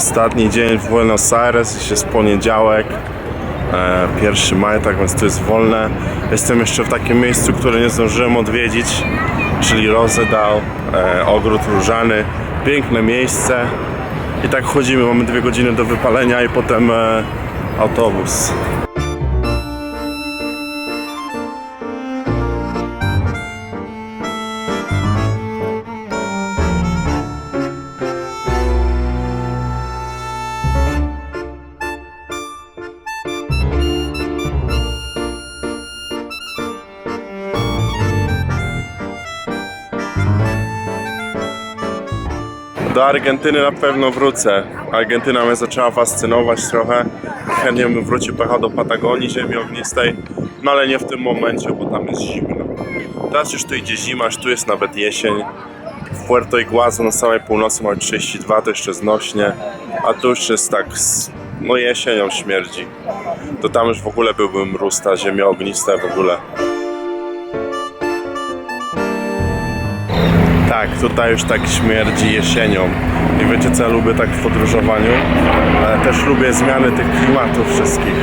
Ostatni dzień w Buenos Aires, dziś jest poniedziałek, e, 1 maja, tak więc to jest wolne. Jestem jeszcze w takim miejscu, które nie zdążyłem odwiedzić, czyli Rosedal, e, ogród różany. Piękne miejsce. I tak chodzimy, mamy dwie godziny do wypalenia i potem e, autobus. Do Argentyny na pewno wrócę. Argentyna mnie zaczęła fascynować trochę. Chętnie bym wrócił pojechał do Patagonii, ziemi ognistej, no ale nie w tym momencie, bo tam jest zimno. Teraz już tu idzie zima, aż tu jest nawet jesień. W Puerto Iguazu na samej północy mamy 32, to jeszcze znośnie, a tu już jest tak, s- no jesienią śmierdzi. To tam już w ogóle byłby mróz, ta ziemia ognista w ogóle. Tak, tutaj już tak śmierdzi jesienią. I wiecie co ja lubię tak w podróżowaniu? Ale też lubię zmiany tych klimatów wszystkich.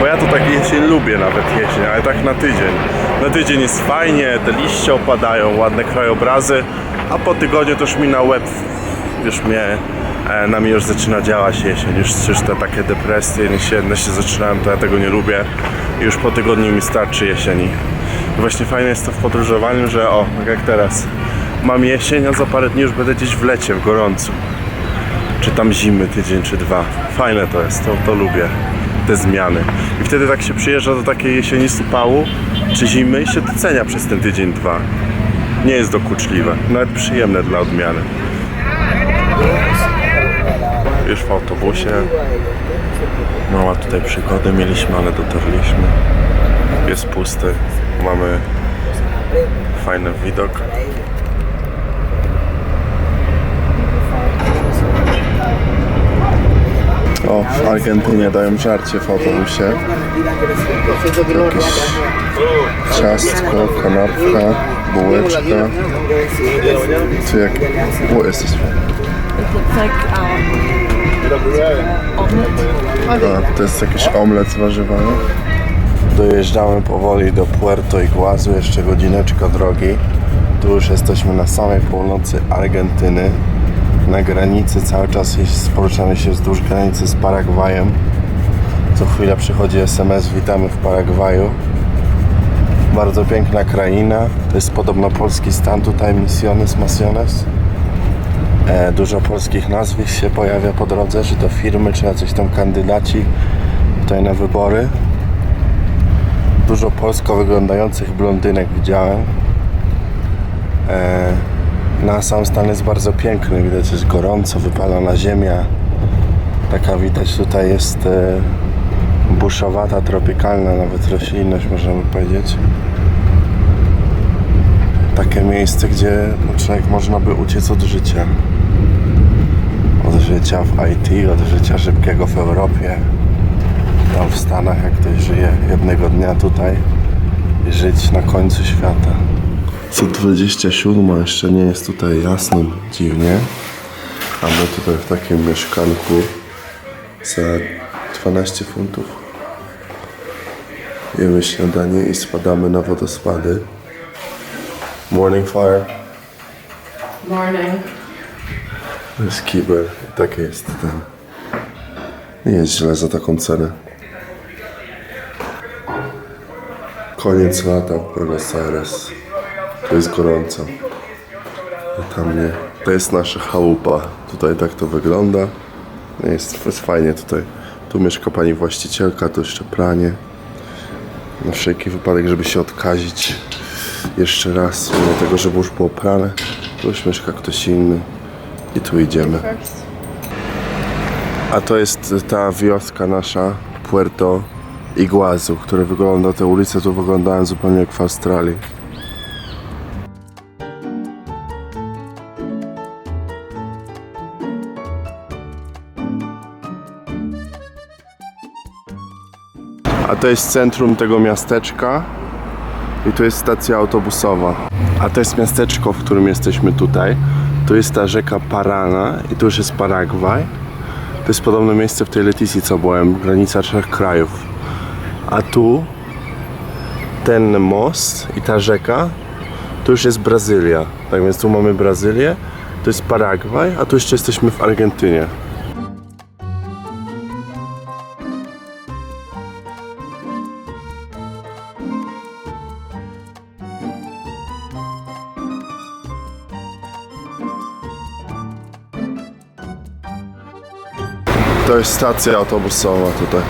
Bo ja tu tak jesień lubię nawet jesień, ale tak na tydzień. Na tydzień jest fajnie, te liście opadają, ładne krajobrazy, a po tygodniu to już mi na łeb, już mnie, e, na mnie już zaczyna działać jesień. Już, już te takie depresje jesienne się zaczynałem, to ja tego nie lubię. I już po tygodniu mi starczy jesieni. I właśnie fajne jest to w podróżowaniu, że o, tak jak teraz, mam jesień, a za parę dni już będę gdzieś w lecie, w gorącu. Czy tam zimy tydzień, czy dwa. Fajne to jest, to, to lubię, te zmiany. I wtedy tak się przyjeżdża do takiej jesieni supału, czy zimy i się docenia przez ten tydzień, dwa. Nie jest dokuczliwe, nawet przyjemne dla odmiany. Już w autobusie. Mała tutaj przygody mieliśmy, ale dotarliśmy. Jest pusty. Mamy fajny widok. O, w Argentynie dają żarcie w autobusie. Jakieś ciastko, kanapka, bułeczka. Co jak... One? It's like um, omelet. A, to jest jakiś omlet z warzywami. Dojeżdżamy powoli do Puerto Iguazu, jeszcze godzineczka drogi. Tu już jesteśmy na samej północy Argentyny. Na granicy cały czas jest- poruszamy się wzdłuż granicy z Paragwajem. Co chwilę przychodzi SMS, witamy w Paragwaju. Bardzo piękna kraina. To jest podobno polski stan tutaj, Misiones, Masiones. E, dużo polskich nazwisk się pojawia po drodze, czy to firmy, czy jacyś tam kandydaci tutaj na wybory. Dużo polsko wyglądających blondynek widziałem. E, na sam stan jest bardzo piękny, widać jest gorąco, wypalona ziemia. Taka widać tutaj jest e, buszowata, tropikalna nawet roślinność można by powiedzieć. Takie miejsce, gdzie no, człowiek można by uciec od życia od życia w IT, od życia szybkiego w Europie, tam w Stanach, jak ktoś żyje jednego dnia tutaj i żyć na końcu świata. Co 27 jeszcze nie jest tutaj jasno, dziwnie, a my tutaj w takim mieszkanku za 12 funtów jemy śniadanie i spadamy na wodospady. Morning fire. Morning. To jest kibel. Tak jest ten. Nie jest źle za taką cenę. Koniec lata w Buenos Aires. To jest gorąco. Tam nie. To jest nasza chałupa. Tutaj tak to wygląda. No Jest, jest fajnie tutaj. Tu mieszka pani właścicielka, tu jeszcze pranie. Na wszelki wypadek, żeby się odkazić jeszcze raz, mimo tego, żeby już było prane. Tu już mieszka ktoś inny. I tu idziemy. A to jest ta wioska nasza, Puerto Iguazu, które wygląda, te ulice tu wyglądają zupełnie jak w Australii. To jest centrum tego miasteczka i to jest stacja autobusowa. A to jest miasteczko, w którym jesteśmy tutaj. Tu jest ta rzeka Parana i tu już jest Paragwaj. To jest podobne miejsce w tej Leticji, co byłem, granica trzech krajów. A tu ten most i ta rzeka to już jest Brazylia. Tak więc tu mamy Brazylię, to jest Paragwaj, a tu jeszcze jesteśmy w Argentynie. To jest stacja autobusowa tutaj.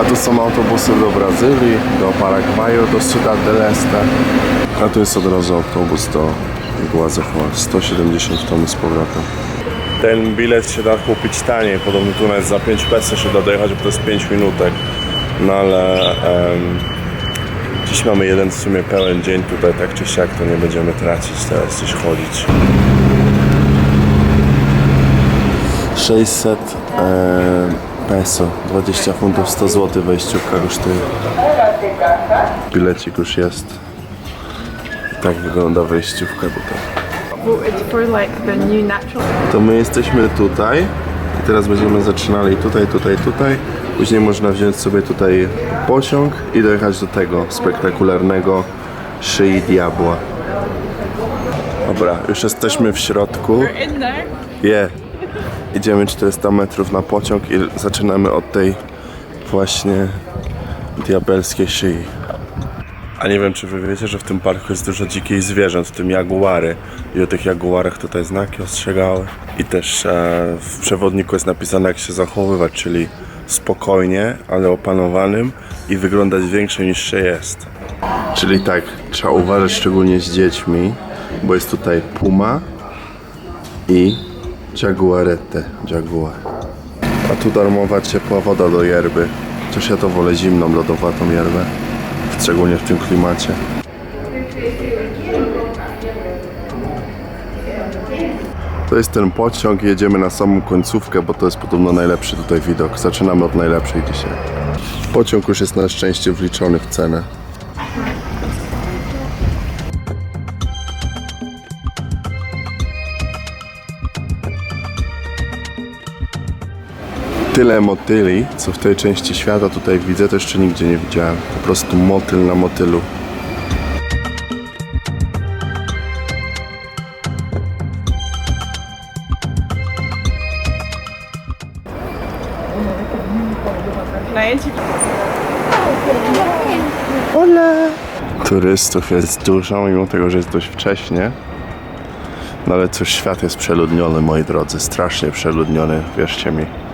A tu są autobusy do Brazylii, do Paragwaju, do Ciudad del Este. A tu jest od razu autobus do Guazechoa. 170 ton z powrotem. Ten bilet się da kupić taniej. Podobno tu nawet za 5 peso się da dojechać, bo to jest 5 minutek. No ale em, dziś mamy jeden w sumie pełen dzień tutaj, tak czy siak to nie będziemy tracić teraz gdzieś chodzić. 600 e, peso, 20 funtów, 100 zł wejściówka kosztuje. Bilecik już jest. I tak wygląda wejściówka tutaj. To my jesteśmy tutaj i teraz będziemy zaczynali tutaj, tutaj, tutaj. Później można wziąć sobie tutaj pociąg i dojechać do tego spektakularnego szyi diabła. Dobra, już jesteśmy w środku. Je. Idziemy 400 metrów na pociąg i zaczynamy od tej właśnie diabelskiej szyi. A nie wiem, czy wy wiecie, że w tym parku jest dużo dzikich zwierząt, w tym jaguary. I o tych jaguarach tutaj znaki ostrzegały. I też e, w przewodniku jest napisane, jak się zachowywać, czyli spokojnie, ale opanowanym i wyglądać większe niż się jest. Czyli tak, trzeba uważać szczególnie z dziećmi, bo jest tutaj puma, i Jaguarette, Jaguar. A tu darmowa ciepła woda do yerby. Chociaż ja to wolę zimną, lodowatą yerbę. Szczególnie w tym klimacie. To jest ten pociąg, jedziemy na samą końcówkę, bo to jest podobno najlepszy tutaj widok. Zaczynamy od najlepszej dzisiaj. Pociąg już jest na szczęście wliczony w cenę. Tyle motyli, co w tej części świata tutaj widzę, to jeszcze nigdzie nie widziałem. Po prostu motyl na motylu. Turystów jest dużo, mimo tego, że jest dość wcześnie. No ale cóż, świat jest przeludniony, moi drodzy, strasznie przeludniony, wierzcie mi.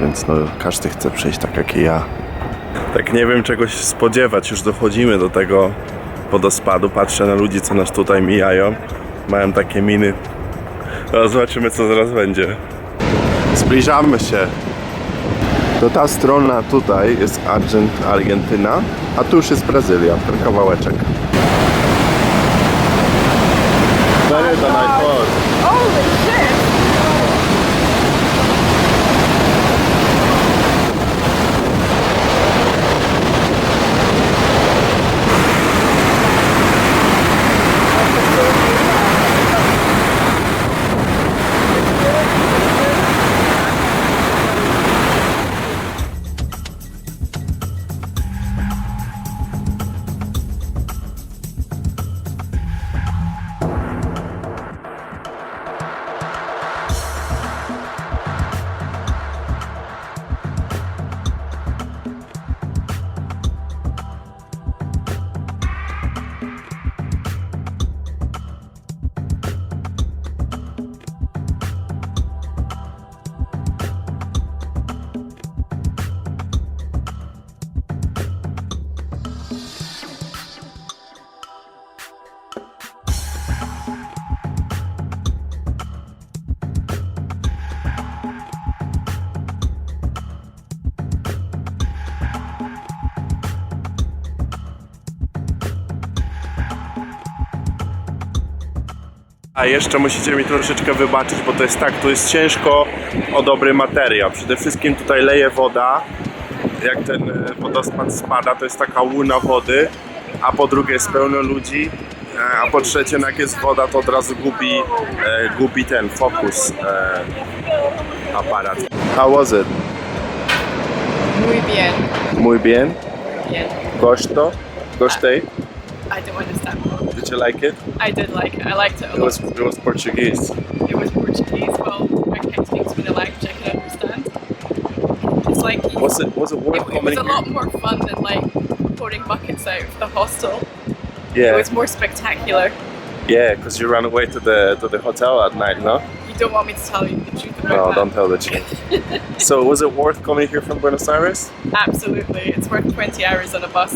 Więc no, każdy chce przejść tak jak i ja. Tak nie wiem czego się spodziewać, już dochodzimy do tego wodospadu, patrzę na ludzi, co nas tutaj mijają. Mają takie miny. No, zobaczymy co zaraz będzie. Zbliżamy się. To ta strona tutaj jest Argent, Argentyna, a tu już jest Brazylia, ten kawałeczek. Holy shit! A jeszcze musicie mi troszeczkę wybaczyć, bo to jest tak, tu jest ciężko o dobry materiał. Przede wszystkim tutaj leje woda. Jak ten e, wodospad spada, to jest taka łuna wody, a po drugie jest pełno ludzi, e, a po trzecie, no jak jest woda, to od razu gubi, e, gubi ten fokus. E, aparat. How was it? Muy bien. Muy bien. Bien. Gosto? Gostei? I don't understand. Did you like it? I did like it. I liked it a It lot. was, it was Portuguese. It was Portuguese. Well, I can't speak to a language I can understand. It's like Was it was it worth it, it was a lot more fun than like pouring buckets out of the hostel. Yeah. It was more spectacular. yeah, because you ran away to the to the hotel at night, no? You don't want me to tell you the truth about No, that. don't tell the truth. so was it worth coming here from Buenos Aires? Absolutely, it's worth 20 hours on a bus.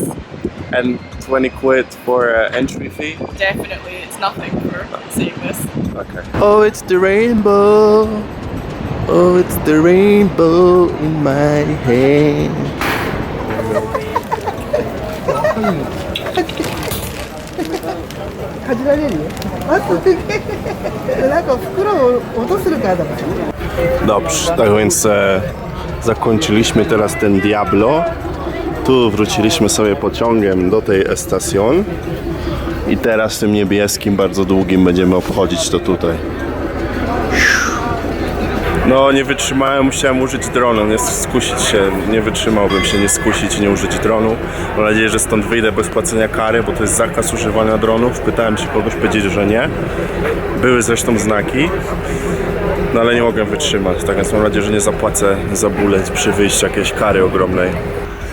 And 20 quid for uh, entry fee? Definitely, it's nothing for seeing this. Okay. Oh, it's the rainbow. Oh, it's the rainbow in my hand. Dobrze, tak więc e, zakończyliśmy teraz ten Diablo. Tu wróciliśmy sobie pociągiem do tej Estacion. I teraz tym niebieskim, bardzo długim będziemy obchodzić to tutaj. No nie wytrzymałem, musiałem użyć dronu, nie skusić się, nie wytrzymałbym się nie skusić, nie użyć dronu. Mam nadzieję, że stąd wyjdę bez płacenia kary, bo to jest zakaz używania dronów. Pytałem się kogoś, powiedzieli, że nie. Były zresztą znaki. No ale nie mogę wytrzymać, tak więc mam nadzieję, że nie zapłacę za bullet przy wyjściu jakiejś kary ogromnej.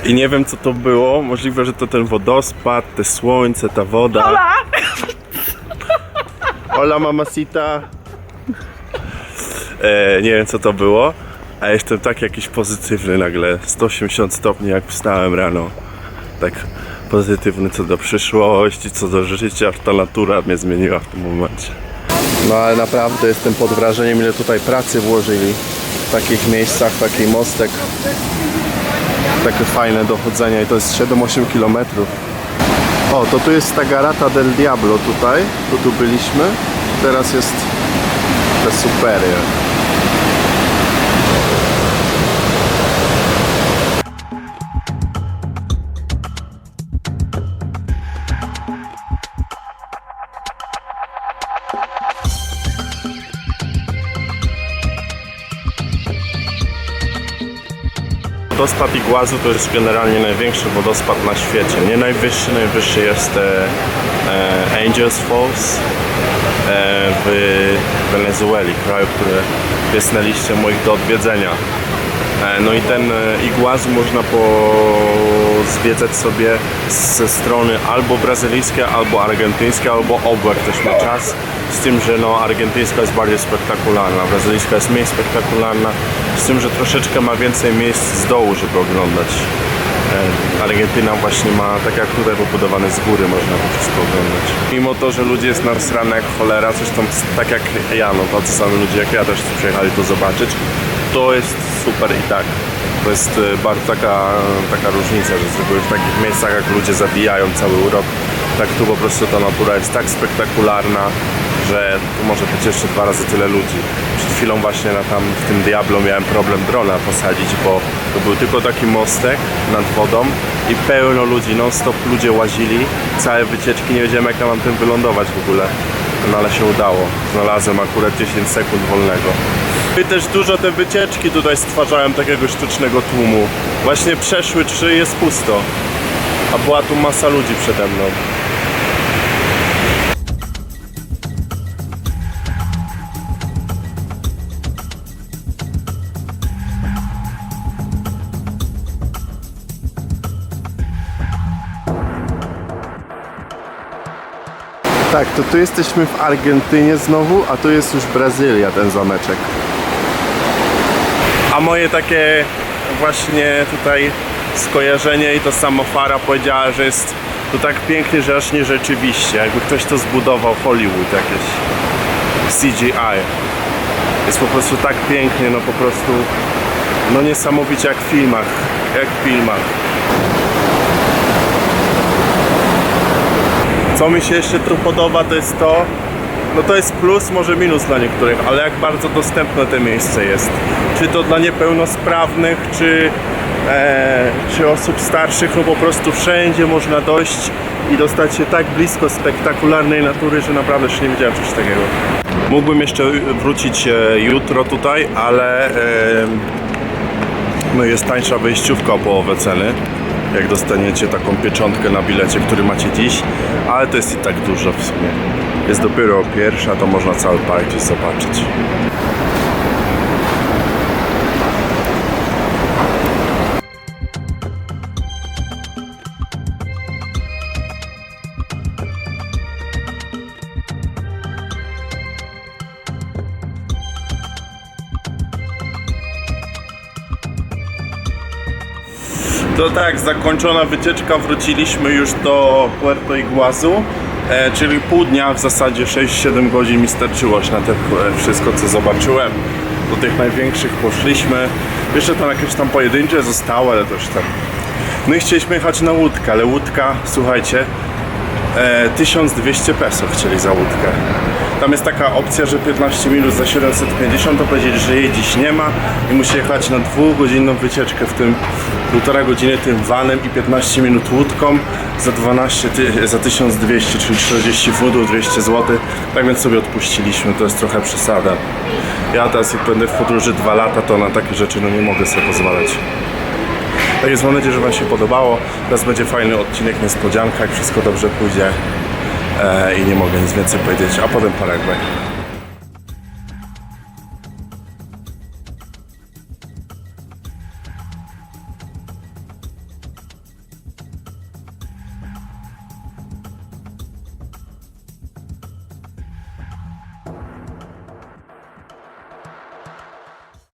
I nie wiem co to było, możliwe, że to ten wodospad, te słońce, ta woda. Hola! Hola mamacita! E, nie wiem co to było, a jestem tak jakiś pozytywny nagle, 180 stopni jak wstałem rano. Tak pozytywny co do przyszłości, co do życia, ta natura mnie zmieniła w tym momencie. No ale naprawdę jestem pod wrażeniem, ile tutaj pracy włożyli w takich miejscach, taki mostek. Takie fajne dochodzenia i to jest 7-8 km. O, to tu jest ta Garata del Diablo tutaj, tu tu byliśmy. Teraz jest te Superie. Wodospad Iguazu to jest generalnie największy wodospad na świecie. Nie najwyższy, najwyższy jest e, e, Angels Falls e, w Wenezueli, kraju, który jest na liście moich do odwiedzenia. No i ten Iguazu można pozwiedzać sobie ze strony albo brazylijskiej, albo argentyńskiej, albo jak ktoś ma czas. Z tym, że no, argentyńska jest bardziej spektakularna, brazylijska jest mniej spektakularna, z tym, że troszeczkę ma więcej miejsc z dołu, żeby oglądać. E, Argentyna właśnie ma, tak jak tutaj, pobudowane z góry, można to wszystko oglądać. Mimo to, że ludzi jest nasrane jak cholera, zresztą tak jak ja, no tacy sami ludzie jak ja też przyjechali to zobaczyć, to jest super i tak. To jest e, bardzo taka, taka różnica, że w takich miejscach jak ludzie zabijają cały urok, tak tu po prostu ta natura jest tak spektakularna, że tu może być jeszcze dwa razy tyle ludzi. Przed chwilą właśnie na tam w tym Diablo miałem problem drona posadzić, bo to był tylko taki mostek nad wodą i pełno ludzi, non stop ludzie łazili, całe wycieczki, nie wiedziałem jak ja mam tym wylądować w ogóle. No ale się udało. Znalazłem akurat 10 sekund wolnego. I też dużo te wycieczki tutaj stwarzają takiego sztucznego tłumu. Właśnie przeszły trzy jest pusto. A była tu masa ludzi przede mną. Tak, to tu jesteśmy w Argentynie znowu, a tu jest już Brazylia, ten zameczek. A moje takie właśnie tutaj skojarzenie i to samo Fara powiedziała, że jest to tak pięknie, że aż nie rzeczywiście, jakby ktoś to zbudował Hollywood jakieś CGI. Jest po prostu tak pięknie, no po prostu no niesamowicie jak w filmach, jak w filmach. Co mi się jeszcze tu podoba, to jest to, no to jest plus, może minus dla niektórych, ale jak bardzo dostępne to miejsce jest. Czy to dla niepełnosprawnych, czy, e, czy osób starszych, no po prostu wszędzie można dojść i dostać się tak blisko spektakularnej natury, że naprawdę jeszcze nie widziałem czegoś takiego. Mógłbym jeszcze wrócić e, jutro tutaj, ale e, no jest tańsza wejściówka o połowę ceny. Jak dostaniecie taką pieczątkę na bilecie, który macie dziś, ale to jest i tak dużo w sumie. Jest dopiero pierwsza, to można cały park zobaczyć. To tak, zakończona wycieczka, wróciliśmy już do Puerto Iguazu, e, czyli pół dnia, w zasadzie 6-7 godzin mi starczyło na te e, wszystko co zobaczyłem. Do tych największych poszliśmy. Jeszcze tam jakieś tam pojedyncze zostało, ale to już tam. No i chcieliśmy jechać na łódkę, ale łódka, słuchajcie, e, 1200 peso chcieli za łódkę. Tam jest taka opcja, że 15 minut za 750 to powiedzieli, że jej dziś nie ma i musi jechać na dwugodzinną wycieczkę w tym półtora godziny tym vanem i 15 minut łódką za 12 ty, za 1200, czyli 40 funtów, 200 zł. Tak więc sobie odpuściliśmy, to jest trochę przesada. Ja teraz jak będę w podróży dwa lata, to na takie rzeczy no nie mogę sobie pozwalać. Tak więc mam nadzieję, że Wam się podobało. Teraz będzie fajny odcinek, niespodzianka, jak wszystko dobrze pójdzie. E, I nie mogę nic więcej powiedzieć, a potem Paragway.